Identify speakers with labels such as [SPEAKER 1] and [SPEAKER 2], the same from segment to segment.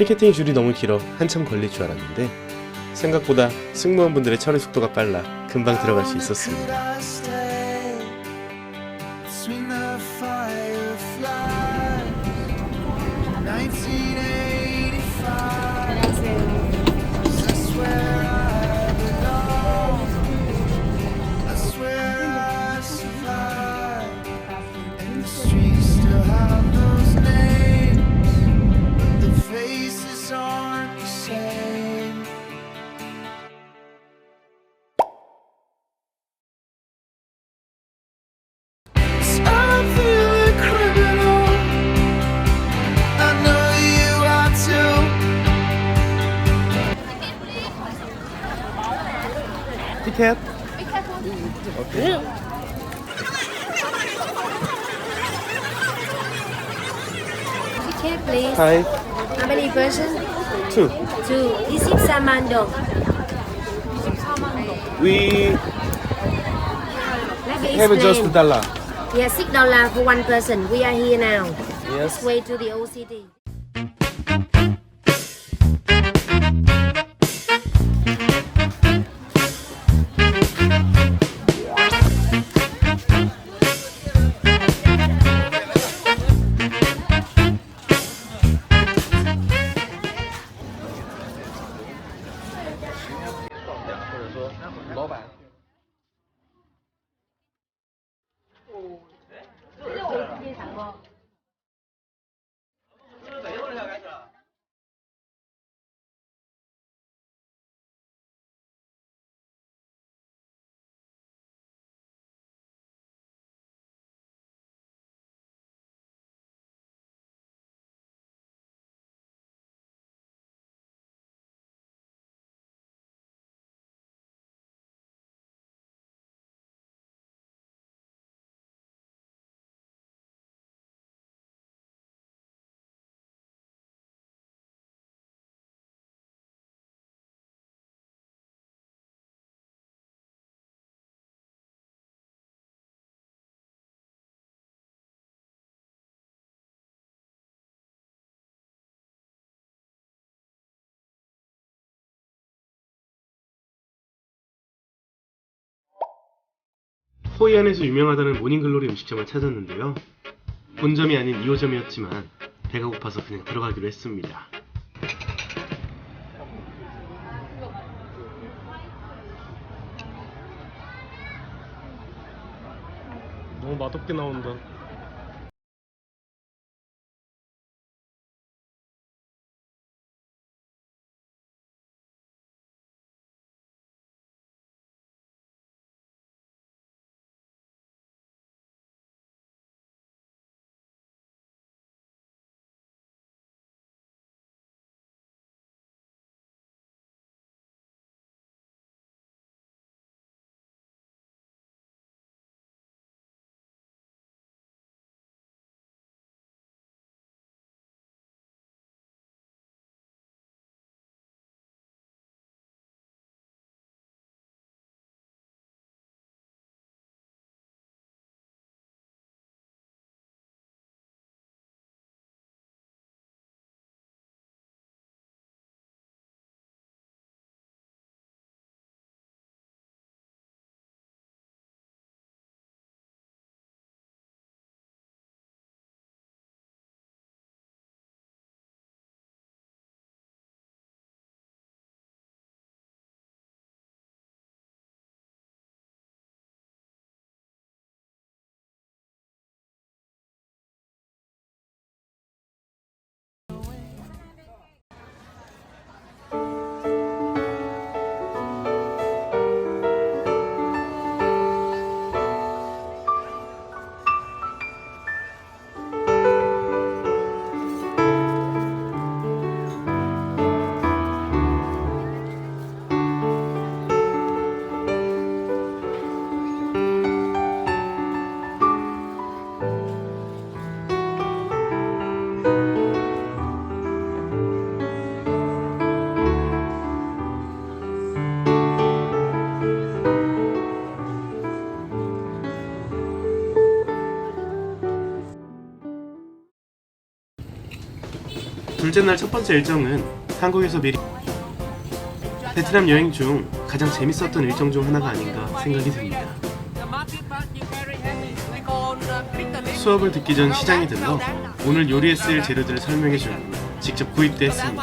[SPEAKER 1] 티켓팅 줄이 너무 길어 한참 걸릴 줄 알았는데 생각보다 승무원분들의 처리 속도가 빨라 금방 들어갈 수 있었습니다. Here, please. Hi.
[SPEAKER 2] How many persons? Two. Two. Isip samandok.
[SPEAKER 1] We Let me have explain. just dollar.
[SPEAKER 2] Yeah, six dollar for one person. We are here now. Yes. Way to the O C D.
[SPEAKER 1] 호이안에서 유명하다는 모닝글로리 음식점을 찾았는데요. 본점이 아닌 2호점이었지만 배가 고파서 그냥 들어가기로 했습니다. 너무 맛없게 나온다. 둘째 날첫 번째 일정은 한국에서 미리 베트남 여행 중 가장 재밌었던 일정 중 하나가 아닌가 생각이 듭니다. 수업을 듣기 전 시장에 들러 오늘 요리에 쓰일 재료들을 설명해주고 직접 구입도 했습니다.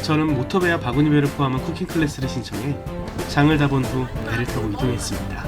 [SPEAKER 1] 저는 모터베와 바구니베를 포함한 쿠킹 클래스를 신청해 장을 다 본 후 배를 타고 이동했습니다.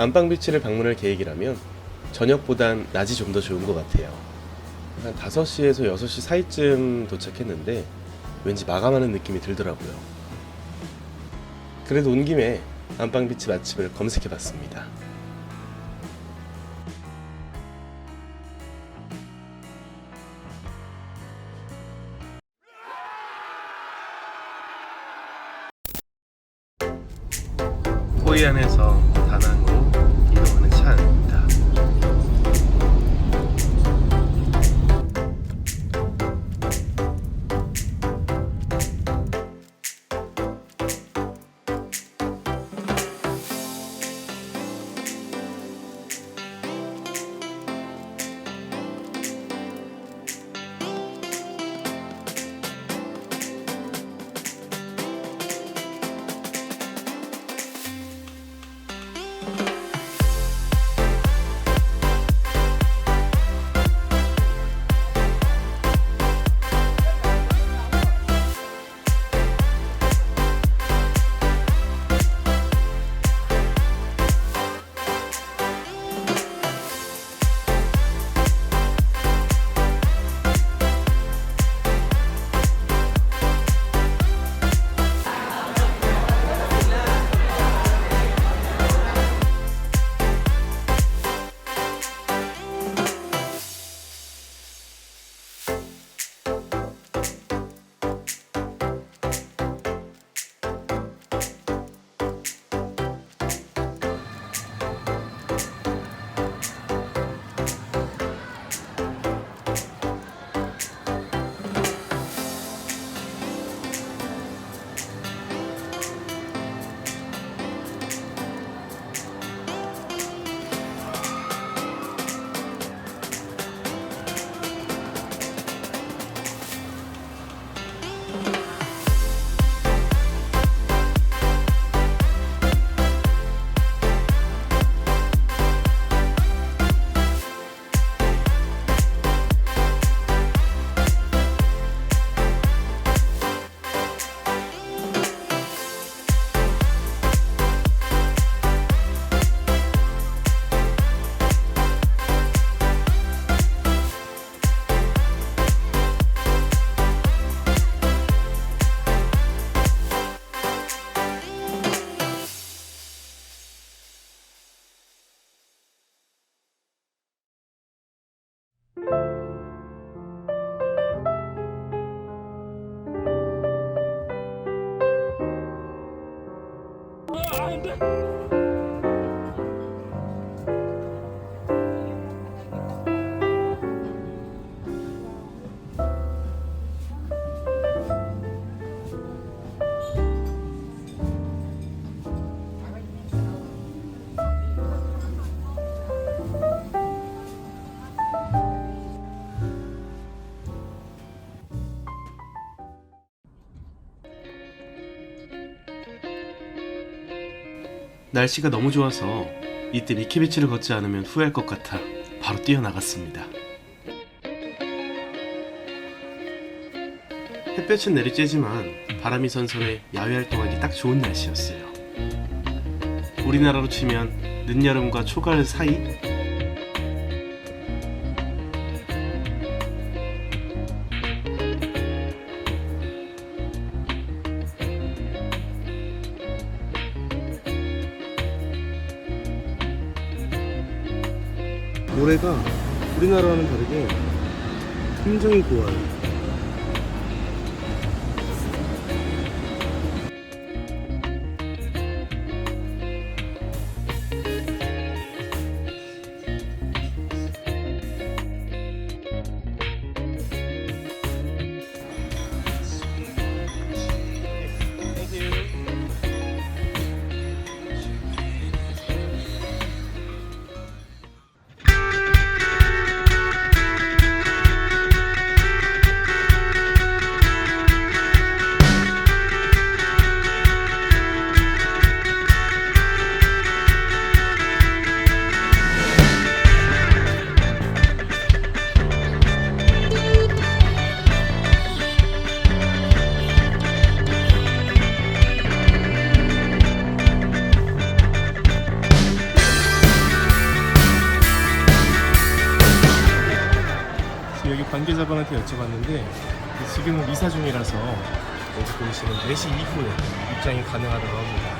[SPEAKER 1] 안방비치를 방문할 계획이라면 저녁보단 낮이 좀 더 좋은 것 같아요. 한 5시에서 6시 사이쯤 도착했는데 왠지 마감하는 느낌이 들더라고요. 그래도 온 김에 안방비치 맛집을 검색해봤습니다. 호이 안에서 다낭으로 날씨가 너무 좋아서 이때 미키비치를 걷지 않으면 후회할 것 같아 바로 뛰어나갔습니다. 햇볕은 내리쬐지만 바람이 선선해 야외 활동하기 딱 좋은 날씨였어요. 우리나라로 치면 늦여름과 초가을 사이 우리나라와는 다르게 굉장히 고와요 여기 관계자분한테 여쭤봤는데 지금은 이사 중이라서 어떻게 보시면 4시 이후에 입장이 가능하다고 합니다.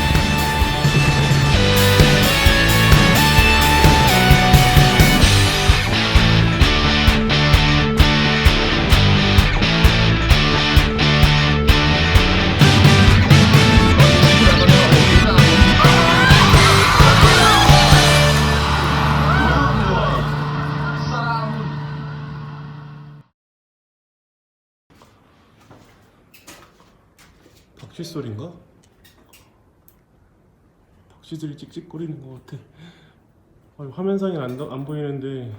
[SPEAKER 1] 박쥐 소리인가? 박쥐들이 찍찍거리는 것 같아. 아 화면상에 안, 안 보이는데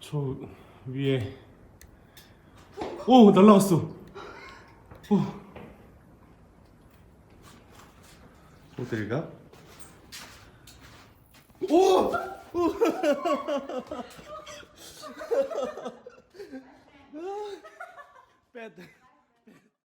[SPEAKER 1] 저 위에 오날라왔어 오. 어딜 가? 오! 오! 빼야 돼.